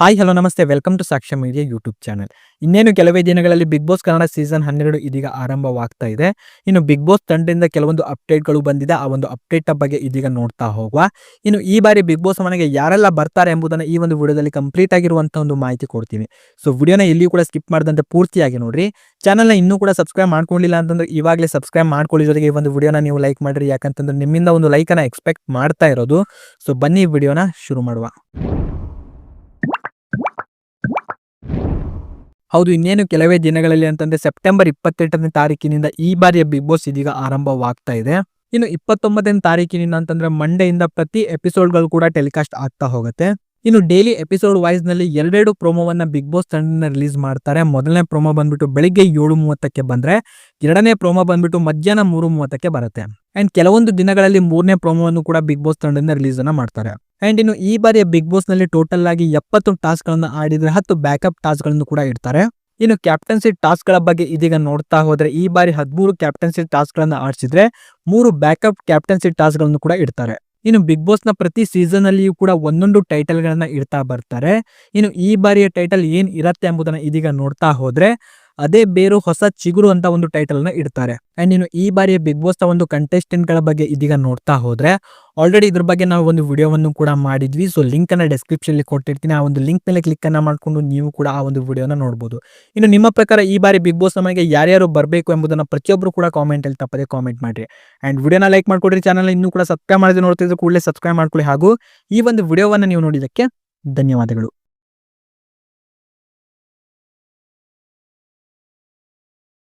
Hi hello ನಮಸ್ತೆ. Welcome to Sakshya media YouTube channel ಇನ್ನೇನು ಕೆಲವೇ ದಿನಗಳಲ್ಲಿ ಬಿಗ್ ಬಾಸ್ ಕನ್ನಡ ಸೀಸನ್ ಹನ್ನೆರಡು ಇದೀಗ ಆರಂಭವಾಗ್ತಾ ಇದೆ. ಇನ್ನು ಬಿಗ್ ಬಾಸ್ ತಂಡದಿಂದ ಕೆಲವೊಂದು ಅಪ್ಡೇಟ್ಗಳು ಬಂದಿದೆ. ಆ ಒಂದು ಅಪ್ಡೇಟ್ ಬಗ್ಗೆ ಇದೀಗ ನೋಡ್ತಾ ಹೋಗುವ. ಇನ್ನು ಈ ಬಾರಿ ಬಿಗ್ ಬಾಸ್ ಮನೆಗೆ ಯಾರೆಲ್ಲ ಬರ್ತಾರೆ ಎಂಬುದನ್ನು ಈ ಒಂದು ವಿಡಿಯೋದಲ್ಲಿ ಕಂಪ್ಲೀಟ್ ಆಗಿರುವಂತಹ ಒಂದು ಮಾಹಿತಿ ಕೊಡ್ತೀನಿ. ಸೊ ವಿಡಿಯೋನ ಎಲ್ಲಿಯೂ ಕೂಡ ಸ್ಕಿಪ್ ಮಾಡದಂತೆ ಪೂರ್ತಿಯಾಗಿ ನೋಡ್ರಿ. ಚಾನಲ್ನ ಇನ್ನೂ ಕೂಡ ಸಬ್ಸ್ಕ್ರೈಬ್ ಮಾಡ್ಕೊಂಡಿಲ್ಲ ಅಂತಂದ್ರೆ ಇವಾಗಲೇ ಸಬ್ಸ್ಕ್ರೈಬ್ ಮಾಡ್ಕೊಳ್ಳಿ ಜೊತೆಗೆ ಈ ಒಂದು ವಿಡಿಯೋನ ನೀವು ಲೈಕ್ ಮಾಡಿರಿ. ಯಾಕಂತಂದ್ರೆ ನಿಮ್ಮಿಂದ ಒಂದು ಲೈಕನ್ನು ಎಕ್ಸ್ಪೆಕ್ಟ್ ಮಾಡ್ತಾ ಇರೋದು. ಸೊ ಬನ್ನಿ ವಿಡಿಯೋನ ಶುರು ಮಾಡುವ. ಹೌದು, ಇನ್ನೇನು ಕೆಲವೇ ದಿನಗಳಲ್ಲಿ ಅಂತಂದ್ರೆ ಸೆಪ್ಟೆಂಬರ್ ಇಪ್ಪತ್ತೆಂಟನೇ ತಾರೀಕಿನಿಂದ ಈ ಬಾರಿಯ ಬಿಗ್ ಬಾಸ್ ಇದೀಗ ಆರಂಭವಾಗ್ತಾ ಇದೆ. ಇನ್ನು ಇಪ್ಪತ್ತೊಂಬತ್ತನೇ ತಾರೀಕಿನಿಂದ ಅಂತಂದ್ರೆ ಮಂಡೆಯಿಂದ ಪ್ರತಿ ಎಪಿಸೋಡ್ಗಳು ಕೂಡ ಟೆಲಿಕಾಸ್ಟ್ ಆಗ್ತಾ ಹೋಗುತ್ತೆ. ಇನ್ನು ಡೈಲಿ ಎಪಿಸೋಡ್ ವೈಸ್ನಲ್ಲಿ ಎರಡೆರಡು ಪ್ರೋಮೋವನ್ನ ಬಿಗ್ ಬಾಸ್ ತಂಡದಿಂದ ರಿಲೀಸ್ ಮಾಡ್ತಾರೆ. ಮೊದಲನೇ ಪ್ರೋಮೋ ಬಂದ್ಬಿಟ್ಟು ಬೆಳಿಗ್ಗೆ ಏಳು ಮೂವತ್ತಕ್ಕೆ ಬಂದ್ರೆ, ಎರಡನೇ ಪ್ರೋಮೋ ಬಂದ್ಬಿಟ್ಟು ಮಧ್ಯಾಹ್ನ ಮೂರು ಮೂವತ್ತಕ್ಕೆ ಬರುತ್ತೆ. ಅಂಡ್ ಕೆಲವೊಂದು ದಿನಗಳಲ್ಲಿ ಮೂರನೇ ಪ್ರೋಮೋವನ್ನು ಕೂಡ ಬಿಗ್ ಬಾಸ್ ತಂಡದಿಂದ ರಿಲೀಸ್ ಅನ್ನ ಮಾಡ್ತಾರೆ. ಅಂಡ್ ಇನ್ನು ಈ ಬಾರಿಯ ಬಿಗ್ ಬಾಸ್ನಲ್ಲಿ ಟೋಟಲ್ ಆಗಿ ಎಪ್ಪತ್ತು ಟಾಸ್ಕ್ಗಳನ್ನು ಆಡಿದರೆ ಹತ್ತು ಬ್ಯಾಕಪ್ ಟಾಸ್ಕ್ಗಳನ್ನು ಕೂಡ ಇಡ್ತಾರೆ. ಇನ್ನು ಕ್ಯಾಪ್ಟನ್ಸಿ ಟಾಸ್ಕ್ಗಳ ಬಗ್ಗೆ ಇದೀಗ ನೋಡ್ತಾ ಹೋದರೆ ಈ ಬಾರಿ ಹದಿಮೂರು ಕ್ಯಾಪ್ಟನ್ಸಿ ಟಾಸ್ಕ್ಗಳನ್ನು ಆಡಿಸಿದ್ರೆ ಮೂರು ಬ್ಯಾಕಪ್ ಕ್ಯಾಪ್ಟನ್ಸಿ ಟಾಸ್ಕ್ಗಳನ್ನು ಕೂಡ ಇಡ್ತಾರೆ. ಇನ್ನು ಬಿಗ್ ಬಾಸ್ನ ಪ್ರತಿ ಸೀಸನ್ ಅಲ್ಲಿಯೂ ಕೂಡ ಒಂದೊಂದು ಟೈಟಲ್ಗಳನ್ನು ಇಡ್ತಾ ಬರ್ತಾರೆ. ಇನ್ನು ಈ ಬಾರಿಯ ಟೈಟಲ್ ಏನು ಇರತ್ತೆ ಎಂಬುದನ್ನು ಇದೀಗ ನೋಡ್ತಾ ಹೋದ್ರೆ ಅದೇ ಬೇರು ಹೊಸ ಚಿಗುರು ಅಂತ ಒಂದು ಟೈಟಲ್ನ ಇಡ್ತಾರೆ. ಅಂಡ್ ಇನ್ನು ಈ ಬಾರಿಯ ಬಿಗ್ ಬಾಸ್ನ ಒಂದು ಕಂಟೆಸ್ಟೆಂಟ್ಗಳ ಬಗ್ಗೆ ಇದೀಗ ನೋಡ್ತಾ ಹೋದ್ರೆ ಆಲ್ರೆಡಿ ಇದ್ರ ಬಗ್ಗೆ ನಾವು ಒಂದು ವಿಡಿಯೋವನ್ನು ಕೂಡ ಮಾಡಿದ್ವಿ. ಸೊ ಲಿಂಕ್ ಅನ್ನ ಡಿಸ್ಕ್ರಿಪ್ಷನ್ ಅಲ್ಲಿ ಕೊಟ್ಟಿರ್ತೀನಿ. ಆ ಒಂದು ಲಿಂಕ್ ಮೇಲೆ ಕ್ಲಿಕ್ ಅನ್ನ ಮಾಡ್ಕೊಂಡು ನೀವು ಕೂಡ ಆ ಒಂದು ವಿಡಿಯೋನ ನೋಡಬಹುದು ಇನ್ನು ನಿಮ್ಮ ಪ್ರಕಾರ ಈ ಬಾರಿ ಬಿಗ್ ಬಾಸ್ ನಮಗೆ ಯಾರ್ಯಾರು ಬರಬೇಕು ಎಂಬುದನ್ನ ಪ್ರತಿಯೊಬ್ಬರು ಕೂಡ ಕಾಮೆಂಟ್ ಅಲ್ಲಿ ತಪ್ಪದೆ ಕಾಮೆಂಟ್ ಮಾಡಿ ಅಂಡ್ ವಿಡಿಯೋನ ಲೈಕ್ ಮಾಡ್ಕೊಡ್ರಿ. ಚಾನಲ್ ಇನ್ನೂ ಕೂಡ ಸಬ್ಸ್ಕ್ರೈಬ್ ಮಾಡಿದ್ರೆ ನೋಡ್ತಿದ್ರೆ ಕೂಡಲೇ ಸಬ್ಸ್ಕ್ರೈಬ್ ಮಾಡ್ಕೊಳ್ಳಿ. ಹಾಗೂ ಈ ಒಂದು ವಿಡಿಯೋವನ್ನು ನೀವು ನೋಡಿದಕ್ಕೆ ಧನ್ಯವಾದಗಳು.